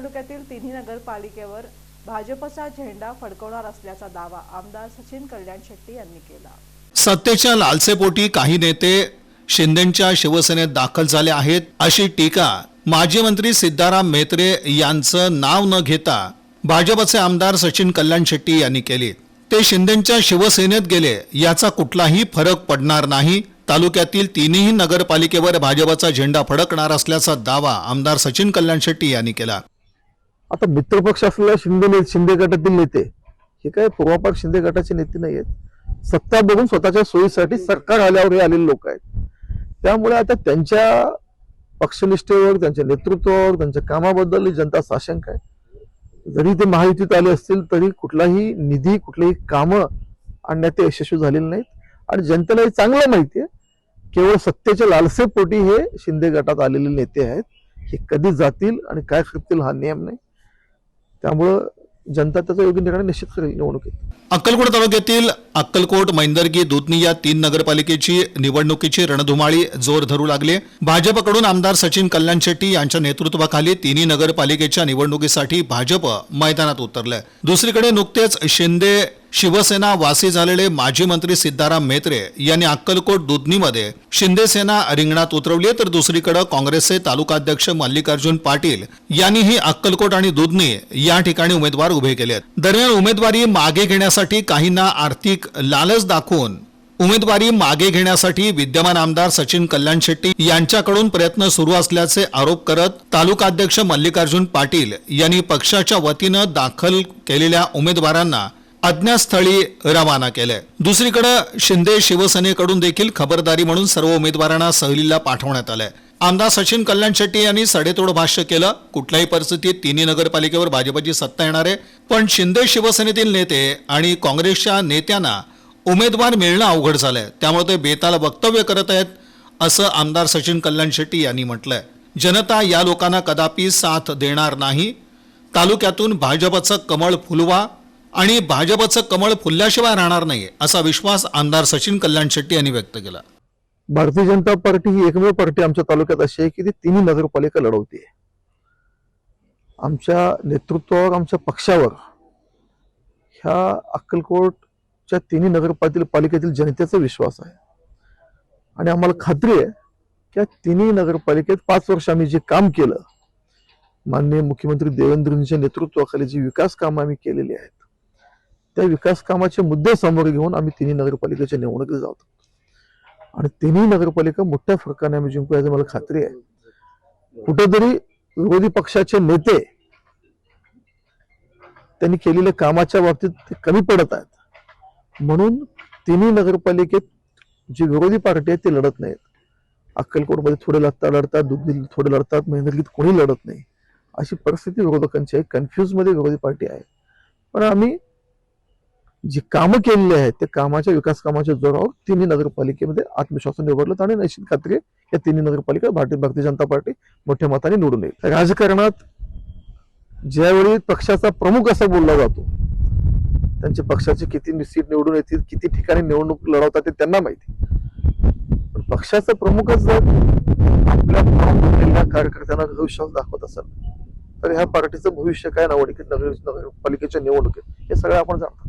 तालुक्यातील तिन्ही नगरपालिकेवर भाजपचा झेंडा फडकवणार असल्याचा दावा आमदार सचिन कल्याण शेट्टी यांनी केला. सत्तेच्या लालसेपोटी काही नेते शिंदेच्या शिवसेनेत दाखल झाले आहेत अशी टीका माजी मंत्री सिद्धाराम म्हेत्रे यांचं नाव न घेता भाजपचे आमदार सचिन कल्याण शेट्टी यांनी केली. ते शिंदेच्या शिवसेनेत गेले याचा कुठलाही फरक पडणार नाही. तालुक्यातील तिन्ही नगरपालिकेवर भाजपचा झेंडा फडकणार असल्याचा दावा आमदार सचिन कल्याण शेट्टी यांनी केला. आता मित्रपक्ष असलेल्या शिंदे ने- शिंदे गटातील नेते हे काय पूर्वापार शिंदे गटाचे नेते नाही आहेत सत्ता बघून स्वतःच्या सोयीसाठी सरकार आल्यावर हे आलेले लोक आहेत. त्यामुळे आता त्यांच्या पक्षनिष्ठेवर त्यांच्या नेतृत्वावर त्यांच्या कामाबद्दल ही जनता साशंक आहे. जरी ते महायुतीत आले असतील तरी कुठलाही निधी कुठलीही कामं आणण्यात ते यशस्वी झालेले नाहीत. आणि जनतेला हे चांगलं माहिती आहे. केवळ सत्तेच्या लालसेपोटी हे शिंदे गटात आलेले नेते आहेत. हे कधी जातील आणि काय करतील हा नियम नाही. त्यामुळं जनता त्याचा योग्य निर्णय निश्चित करेल निवडणुकीत. अक्कलकोट तालुक्यातील अक्कलकोट मैंदर्गी दुधनी या तीन नगरपालिकेची निवडणुकीची रणधुमाळी जोर धरू लागली. भाजपकडून आमदार सचिन कल्याण शेट्टी यांच्या नेतृत्वाखाली तिन्ही नगरपालिकेच्या निवडणुकीसाठी भाजप मैदानात उतरलंय. दुसरीकडे नुकतेच शिंदे शिवसेना वासी झालेले माजी मंत्री सिद्धाराम म्हेत्रे यांनी अक्कलकोट दुधनीमध्ये शिंदेसेना रिंगणात उतरवली तर दुसरीकडे काँग्रेसचे तालुकाध्यक्ष मल्लिकार्जुन पाटील यांनीही अक्कलकोट आणि दुधनी या ठिकाणी उमेदवार उभे केलेत दरम्यान उमेदवारी मागे घेण्यासाठी काहींना आर्थिक लालच दाखवून उमेदवारी मागे घेण्यासाठी विद्यमान आमदार सचिन कल्याण शेट्टी यांच्याकडून प्रयत्न सुरू असल्याचे आरोप करत तालुकाध्यक्ष मल्लिकार्जुन पाटील यांनी पक्षाच्या वतीनं दाखल केलेल्या उमेदवारांना अज्ञातस्थळी रवाना केलंय. दुसरीकडे शिंदे शिवसेनेकडून देखील खबरदारी म्हणून सर्व उमेदवारांना सहलीला पाठवण्यात आलंय. आमदार सचिन कल्याण शेट्टी यांनी सडेतोड भाष्य केलं. कुठल्याही परिस्थितीत तिन्ही नगरपालिकेवर भाजपची सत्ता येणार आहे. पण शिंदे शिवसेनेतील नेते आणि काँग्रेसच्या नेत्यांना उमेदवार मिळणं अवघड झालंय. त्यामुळे ते बेताल वक्तव्य करत आहेत असं आमदार सचिन कल्याण शेट्टी यांनी म्हटलंय. जनता या लोकांना कदापि साथ देणार नाही. तालुक्यातून भाजपचं कमळ फुलवा आणि भाजपचं कमळ फुलल्याशिवाय राहणार नाही असा विश्वास आमदार सचिन कल्याण शेट्टी यांनी व्यक्त केला. भारतीय जनता पार्टी ही एकमेव पार्टी आमच्या तालुक्यात अशी आहे की ती तिन्ही नगरपालिका लढवते आमच्या नेतृत्वावर आमच्या पक्षावर ह्या अक्कलकोटच्या तिन्ही नगरपालिकेतील पालिकेतील जनतेचा विश्वास आहे. आणि आम्हाला खात्री आहे की या तिन्ही नगरपालिकेत पाच वर्ष आम्ही जे काम केलं माननीय मुख्यमंत्री देवेंद्रजींच्या नेतृत्वाखाली जी विकास कामं आम्ही केलेली आहेत त्या विकास कामाचे मुद्दे समोर घेऊन आम्ही तिन्ही नगरपालिकेच्या निवडणुकीत जातो. आणि तिन्ही नगरपालिका मोठ्या फरकाने आम्ही जिंकू याची मला खात्री आहे. कुठेतरी विरोधी पक्षाचे नेते त्यांनी केलेल्या कामाच्या बाबतीत ते कमी पडत आहेत. म्हणून तिन्ही नगरपालिकेत जी विरोधी पार्टी आहे ती लढत नाहीत. अक्कलकोटमध्ये थोडे लढतात लढतात दुधीत थोडे लढतात मेहनतीत कोणी लढत नाही. अशी परिस्थिती विरोधकांची आहे. कन्फ्युजमध्ये विरोधी पार्टी आहे. पण आम्ही जी कामं केलेली आहेत त्या कामाच्या विकास कामाच्या जोरावर तिन्ही नगरपालिकेमध्ये आत्मविश्वासाने उभारलं आणि निश्चित खात्री या तिन्ही नगरपालिका भारतीय भारतीय जनता पार्टी मोठ्या मताने निवडून येईल. राजकारणात ज्यावेळी पक्षाचा प्रमुख असा बोलला जातो त्यांच्या पक्षाचे किती सीट निवडून येतील किती ठिकाणी निवडणूक लढवतात ते त्यांना माहिती पण पक्षाचा प्रमुखच जर आपल्या कार्यकर्त्यांना विश्वास दाखवत असेल तर ह्या पार्टीचं भविष्य काय निवडणुकीत नगर नगरपालिकेच्या निवडणुकीत हे सगळं आपण जाणतो.